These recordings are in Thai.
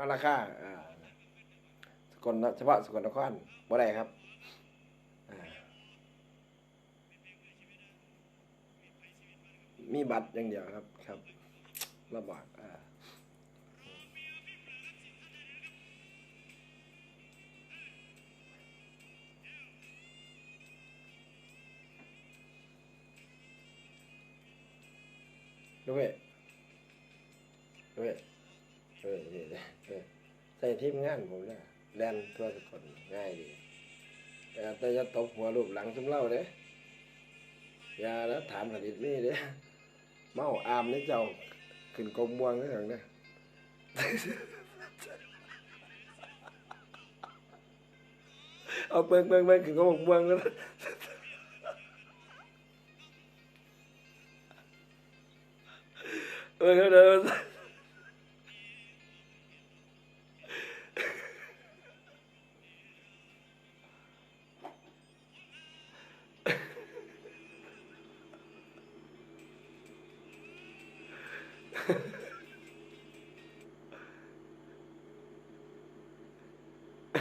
มาราคาอ่าสกลเฉพาะสกลนครบ่ได้ครับมีบัตรอย่างเดียวครับครับระบาดอ่าด้วยด้วย เออนี่นะเออใส่ทีมงานผมนะแลนทั่วสกลง่ายดี แต่แต่จะตบหัวรูปหลังซุมเล่าเด้อย่าแล้วถามผลิตนี่เด้เมาอามนี่เจ้าขึ้นกงม่วงนี่อย่งเนี้ยเอาเบิ่งเบิ่งเบิ่งขึ้นกงม่วงแล้วเออเดี๋ย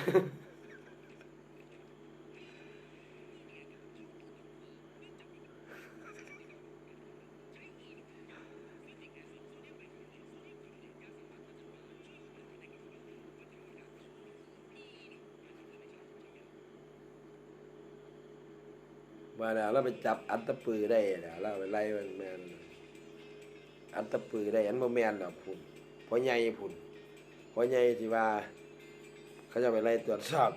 มาแล้วเราไปจับอันตะปือได้แล้วเราไปไล่มันแมนอันตะปือได้อันบ่แมนดอกพุ่นเพราะใหญ่พุ่นเพราะใหญ่ที่ว่า เขาจะไปไล่ตรวจสอบ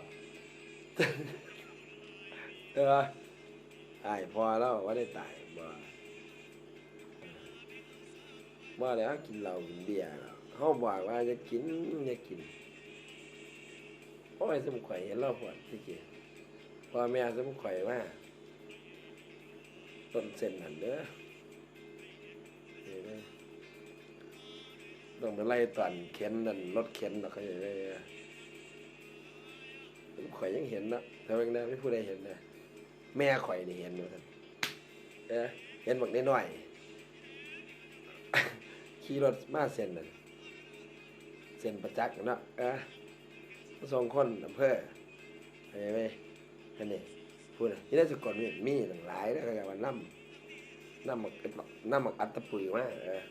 เออตายพอแล้วว่าได้ตายบ่บ่แล้วกินเหล้ากินเบียร์แล้วเขาบอกว่าจะกินจะกินโอ้สมข่อยเห็นเราพอดที่เกียพ่อแม่สมข่อยมาต้นเส้นหันเด้อเห็นไหมต้องไปไล่ตอนเข็นนั่นรถเข็นนะเขาจะได้ผม ข่อยยังเห็นนะแต่ว่าได้ไม่ผู้ใดเห็นนะแม่ข่อยนี่เห็นอยู่ท่านเออเห็นบักน้อยๆขี่รถมาเส้นนั่นเส้นประจักษ์นะเออสองคนอำเภอเห็นไหมอันนี้พูดนะที่ได้สกลมีมีหลากหลายนะก็ว่าน้ำน้ำหมักน้ำหมักอัดตะปุยมาเออ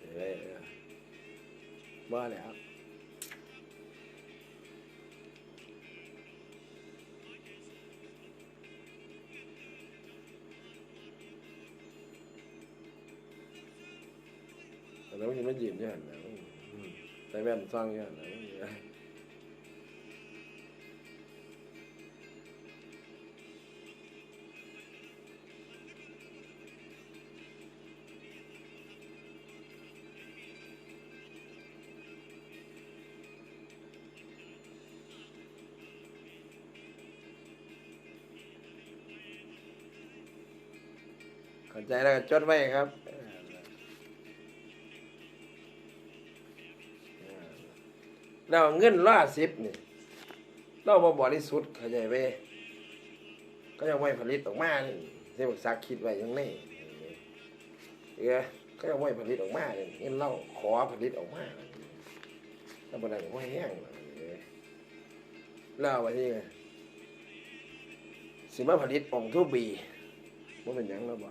เออเออบ่แล้ว แล้วมันมันยืนอยู่หันนะอืมใส่แว่นซ่องอยู่หันนะเข้าใจแล้วก็จดไว้ครับ เราเงินล่าสิบนี่เราบ่บริสุทธิ์เข้าใจไหมก็ยังไม่ผลิตออกมาเนี่เสียบสักคิดไว้ยังนี้เออก็ยังไม่ผลิตออกมาเนี่ยเงินเราขอผลิตออกมาถ้าบ่ไดก็แห้งแล้วว่าที่ไงสิมาผลิตองทุบีว่าเป็นยังแล้วบ่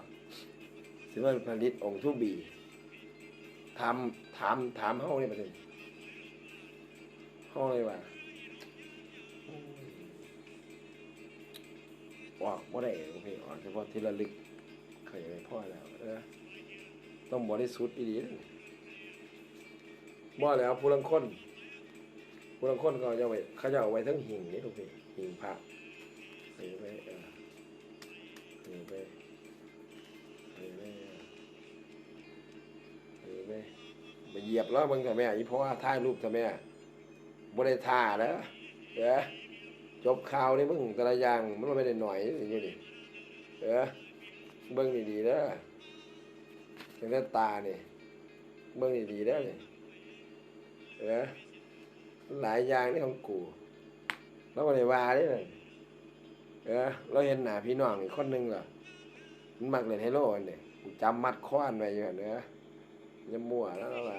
สิว่าผลิตองทุบีถามถามถามเฮาเนี่ยประเด็น เฮาเลยว่าออกบ่ได้โอเคออกเฉพาะที่ระลึกเคยไปพ่อแล้ว เออ ต้องบริสุทธิ์ดีๆบ่แล้วผู้ลังคนผู้ลังคนก็จะเอาไว้เขาจะเอาไว้ทั้งหิ่งนี่ทุกทีหิ่งพระเออไปเออเออไปเออแม่เออแม่ไปเหยียบแล้วมึงกับแม่อีเพราะว่าถ่ายรูปกับแม่ บ่ได้ท่าแล้วเออจบข่าวนี่มึงแต่ละอย่างมันไม่ได้หน่อยสิอยู่ดิเออเบิ่งดีๆเด้อเป็นแต่ตาเนี่เบิ่งดีๆเด้อนี่เออหลายอย่างนี่ของกูแล้วบ่ได้ว่าเด้อเออเราเห็นหน้าพี่น้องอีกคนหนึงเหรอมันมักเล่นไฮโลอันนี้กูจำมัดค้อนไว้อยู่หั่นเด้ออย่ามั่วแล้วว่า